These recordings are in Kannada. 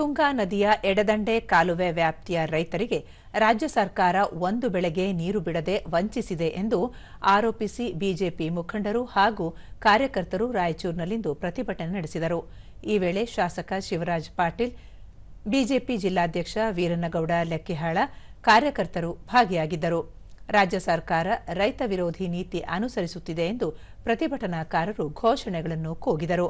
ತುಂಗಾ ನದಿಯ ಎಡದಂಡೆ ಕಾಲುವೆ ವ್ಯಾಪ್ತಿಯ ರೈತರಿಗೆ ರಾಜ್ಯ ಸರ್ಕಾರ ಒಂದು ಬೆಳೆಗೆ ನೀರು ಬಿಡದೆ ವಂಚಿಸಿದೆ ಎಂದು ಆರೋಪಿಸಿ ಬಿಜೆಪಿ ಮುಖಂಡರು ಹಾಗೂ ಕಾರ್ಯಕರ್ತರು ರಾಯಚೂರಿನಲ್ಲಿಂದು ಪ್ರತಿಭಟನೆ ನಡೆಸಿದರು. ಈ ವೇಳೆ ಶಾಸಕ ಶಿವರಾಜ್ ಪಾಟೀಲ್, ಬಿಜೆಪಿ ಜಿಲ್ಲಾಧ್ಯಕ್ಷ ವೀರನಗೌಡ ಲೆಕ್ಕಿಹಾಳ ಕಾರ್ಯಕರ್ತರು ಭಾಗಿಯಾಗಿದ್ದರು. ರಾಜ್ಯ ಸರ್ಕಾರ ರೈತ ವಿರೋಧಿ ನೀತಿ ಅನುಸರಿಸುತ್ತಿದೆ ಎಂದು ಪ್ರತಿಭಟನಾಕಾರರು ಘೋಷಣೆಗಳನ್ನು ಕೂಗಿದರು.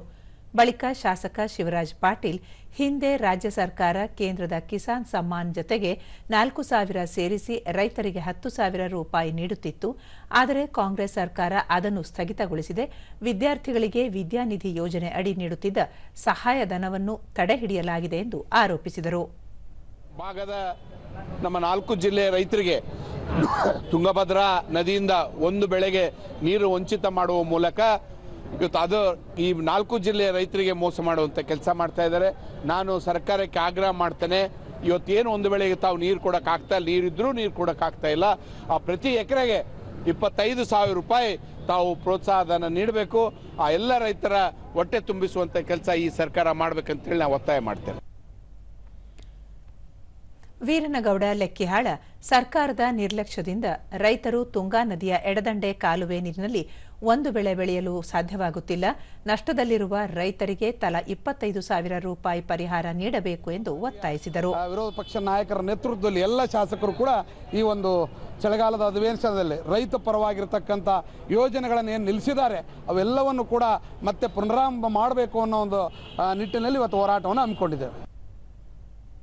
ಬಳಿಕ ಶಾಸಕ ಶಿವರಾಜ್ ಪಾಟೀಲ್, ಹಿಂದೆ ರಾಜ್ಯ ಸರ್ಕಾರ, ಕೇಂದ್ರದ ಕಿಸಾನ್ ಸಮ್ಮಾನ್ ಜತೆಗೆ ನಾಲ್ಕು ಸಾವಿರ ಸೇರಿಸಿ ರೈತರಿಗೆ ಹತ್ತು ಸಾವಿರ ರೂಪಾಯಿ ನೀಡುತ್ತಿತ್ತು. ಆದರೆ ಕಾಂಗ್ರೆಸ್ ಸರ್ಕಾರ ಅದನ್ನು ಸ್ಥಗಿತಗೊಳಿಸಿದೆ. ವಿದ್ಯಾರ್ಥಿಗಳಿಗೆ ವಿದ್ಯಾನಿಧಿ ಯೋಜನೆ ಅಡಿ ನೀಡುತ್ತಿದ್ದ ಸಹಾಯಧನವನ್ನು ತಡೆಹಿಡಿಯಲಾಗಿದೆ ಎಂದು ಆರೋಪಿಸಿದರು. ಭಾಗದ ನಮ್ಮ ನಾಲ್ಕು ಜಿಲ್ಲೆಯ ರೈತರಿಗೆ ತುಂಗಭದ್ರಾ ನದಿಯಿಂದ ಒಂದು ಬೆಳೆಗೆ ನೀರು ವಂಚಿತ ಮಾಡುವ ಮೂಲಕ ಇವತ್ತು ಅದು ಈ ನಾಲ್ಕು ಜಿಲ್ಲೆಯ ರೈತರಿಗೆ ಮೋಸ ಮಾಡುವಂಥ ಕೆಲಸ ಮಾಡ್ತಾ ಇದ್ದಾರೆ. ನಾನು ಸರ್ಕಾರಕ್ಕೆ ಆಗ್ರಹ ಮಾಡ್ತೇನೆ. ಇವತ್ತೇನು ಒಂದು ವೇಳೆಗೆ ತಾವು ನೀರು ಕೊಡೋಕ್ಕಾಗ್ತಾ ಇಲ್ಲ, ನೀರಿದ್ರೂ ನೀರು ಕೊಡೋಕ್ಕಾಗ್ತಾ ಇಲ್ಲ. ಆ ಪ್ರತಿ ಎಕರೆಗೆ ಇಪ್ಪತ್ತೈದು ಸಾವಿರ ರೂಪಾಯಿ ತಾವು ಪ್ರೋತ್ಸಾಹಧನ ನೀಡಬೇಕು. ಆ ಎಲ್ಲ ರೈತರ ಹೊಟ್ಟೆ ತುಂಬಿಸುವಂಥ ಕೆಲಸ ಈ ಸರ್ಕಾರ ಮಾಡ್ಬೇಕಂತೇಳಿ ನಾವು ಒತ್ತಾಯ ಮಾಡ್ತೇನೆ ವೀರನಗೌಡ ಲೆಕ್ಕಿಹಾಳ ಸರ್ಕಾರದ ನಿರ್ಲಕ್ಷ್ಯದಿಂದ ರೈತರು ತುಂಗಾ ನದಿಯ ಎಡದಂಡೆ ಕಾಲುವೆ ನೀರಿನಲ್ಲಿ ಒಂದು ಬೆಳೆ ಬೆಳೆಯಲು ಸಾಧ್ಯವಾಗುತ್ತಿಲ್ಲ. ನಷ್ಟದಲ್ಲಿರುವ ರೈತರಿಗೆ ತಲಾ ಇಪ್ಪತ್ತೈದು ಸಾವಿರ ರೂಪಾಯಿ ಪರಿಹಾರ ನೀಡಬೇಕು ಎಂದು ಒತ್ತಾಯಿಸಿದರು. ವಿರೋಧ ಪಕ್ಷ ನಾಯಕರ ನೇತೃತ್ವದಲ್ಲಿ ಎಲ್ಲ ಶಾಸಕರು ಕೂಡ ಈ ಒಂದು ಚಳಿಗಾಲದ ಅಧಿವೇಶನದಲ್ಲಿ ರೈತ ಪರವಾಗಿರ್ತಕ್ಕಂಥ ಯೋಜನೆಗಳನ್ನು ಏನು ನಿಲ್ಲಿಸಿದ್ದಾರೆ ಅವೆಲ್ಲವನ್ನು ಕೂಡ ಮತ್ತೆ ಪುನರಾರಂಭ ಮಾಡಬೇಕು ಅನ್ನೋ ಒಂದು ನಿಟ್ಟಿನಲ್ಲಿ ಇವತ್ತು ಹೋರಾಟವನ್ನು ಹಮ್ಮಿಕೊಂಡಿದ್ದೇವೆ.